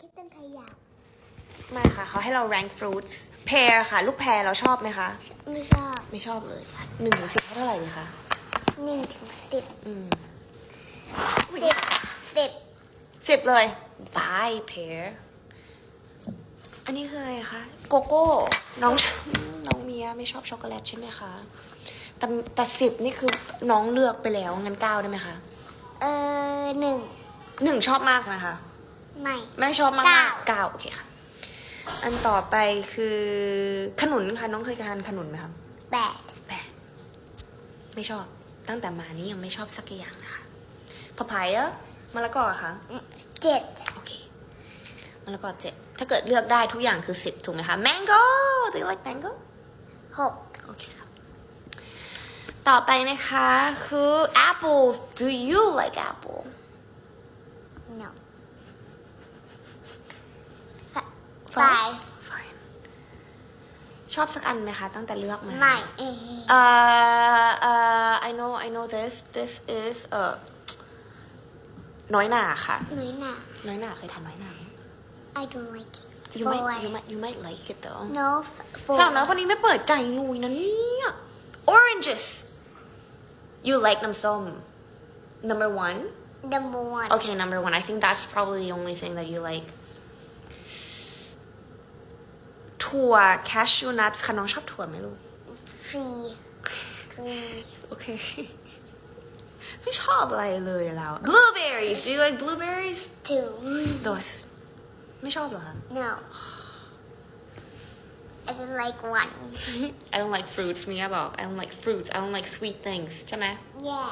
คิดต้องขยับไม่ค่ะเขาให้เรา rank fruits pear ค่ะ ลูกแพรเราชอบไหมคะ ไม่ชอบไม่ชอบเลยหนึ่งถึงสิบเท่าไหร่ดีคะหนึ่งถึงสิบอืมสิบสิบสิบเลย bye pear อันนี้คืออะไรคะโกโก้น้องน้องเมียไม่ชอบช็อกโกแลตใช่ไหมคะแต่แต่สิบนี่คือน้องเลือกไปแล้วงั้นเก้าได้ไหมคะเออหนึ่งหนึ่งชอบมากนะคะ ไม่ไม่ชอบมากเก้าเก้าโอเคค่ะ อันต่อไปคือขนุนค่ะน้องเคยทานขนุนไหมคะแปดแปดไม่ชอบ ตั้งแต่มานี้ยังไม่ชอบสักอย่างนะคะพะพายอะมะละกออะคะเจ็ดโอเคมะละกอเจ็ดถ้าเกิดเลือกได้ทุกอย่างคือสิบถูกไหมคะ mango do you like mango หกโอเคครับต่อไปนะคะคือ apple do you like apple no five fine ชอบสักอันไหมคะ ตั้งแต่เลือกมา ไม่เอเอ่อเอ่อ I know I know this this is เอ่อน้อยหนาค่ะ น้อยหนาน้อยหนาเคยทานน้อยหนาไหม I don't like it you Four might you might you might like it though no four สาวน้อยคนนี้ไม่เปิดใจลุยนะเนี่ย oranges you like น้ำส้ม number one number one okay number one I think that's probably the only thing that you like ถั่ว cashew nuts ค่ะน้องชอบถั่วไหมลูก three three โอเค ไม่ชอบอะไรเลยแล้ว blueberries do you like blueberries two those ไม่ชอบเหรอคะ no I don't like one I don't like fruits มีอะบอก I don't like fruits I don't like sweet things ใช่ไหม yeah